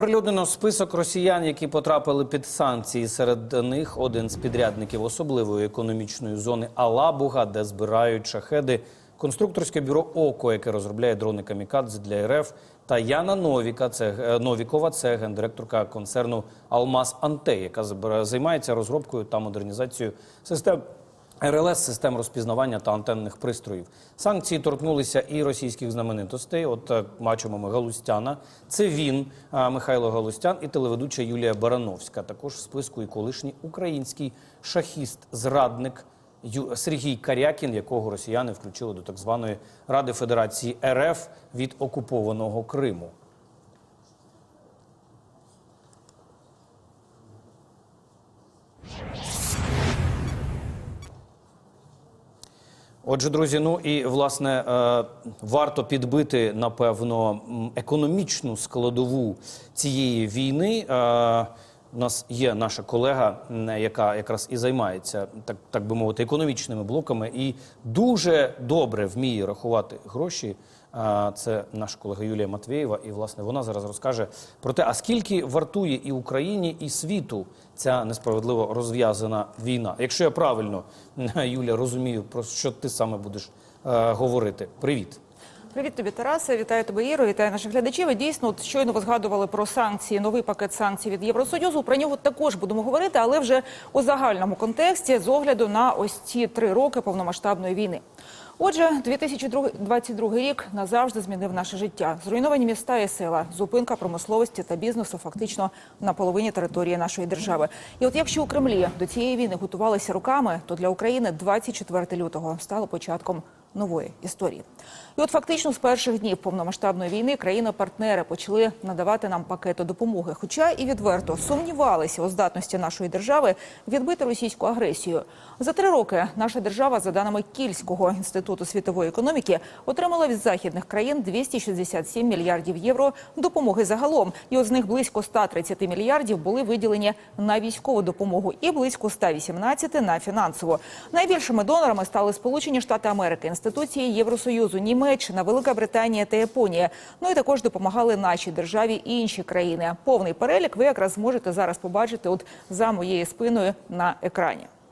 Прилюднено список росіян, які потрапили під санкції. Серед них один з підрядників особливої економічної зони Алабуга, де збирають шахеди. Конструкторське бюро ОКО, яке розробляє дрони камікадзе для РФ, та Яна Новіка, це е, Новікова, це гендиректорка концерну Алмаз Анте, яка займається розробкою та модернізацією систем РЛС систем розпізнавання та антенних пристроїв. Санкції торкнулися і російських знаменитостей. От е, бачимо ми Галустяна. Це він, Михайло Галустян, і телеведуча Юлія Барановська. Також в списку і колишній український шахіст, зрадник Ю- Сергій Карякін, якого росіяни включили до так званої Ради Федерації РФ від окупованого Криму. Отже, друзі, ну і власне е, варто підбити напевно економічну складову цієї війни. У нас є наша колега, яка якраз і займається так, так би мовити, економічними блоками, і дуже добре вміє рахувати гроші. Це наша колега Юлія Матвєєва, і власне вона зараз розкаже про те, а скільки вартує і Україні, і світу ця несправедливо розв'язана війна. Якщо я правильно Юля розумію, про що ти саме будеш е, говорити. Привіт. Привіт тобі, Тарасе. Вітаю тебе, Іро. Вітаю наших глядачів. І дійсно, от щойно ви згадували про санкції, новий пакет санкцій від Євросоюзу. Про нього також будемо говорити, але вже у загальному контексті з огляду на ось ці три роки повномасштабної війни. Отже, 2022 рік назавжди змінив наше життя. Зруйновані міста і села, зупинка промисловості та бізнесу фактично на половині території нашої держави. І от якщо у Кремлі до цієї війни готувалися руками, то для України 24 лютого стало початком нової історії. І от фактично з перших днів повномасштабної війни країни-партнери почали надавати нам пакети допомоги, хоча і відверто сумнівалися у здатності нашої держави відбити російську агресію. За три роки наша держава, за даними Кільського інституту світової економіки, отримала від західних країн 267 мільярдів євро допомоги загалом. І з них близько 130 мільярдів були виділені на військову допомогу і близько 118 на фінансову. Найбільшими донорами стали Сполучені Штати Америки, інституції Євросоюзу, Німеччина, Велика Британія та Японія. Ну і також допомагали нашій державі і інші країни. Повний перелік ви якраз зможете зараз побачити от за моєю спиною на екрані.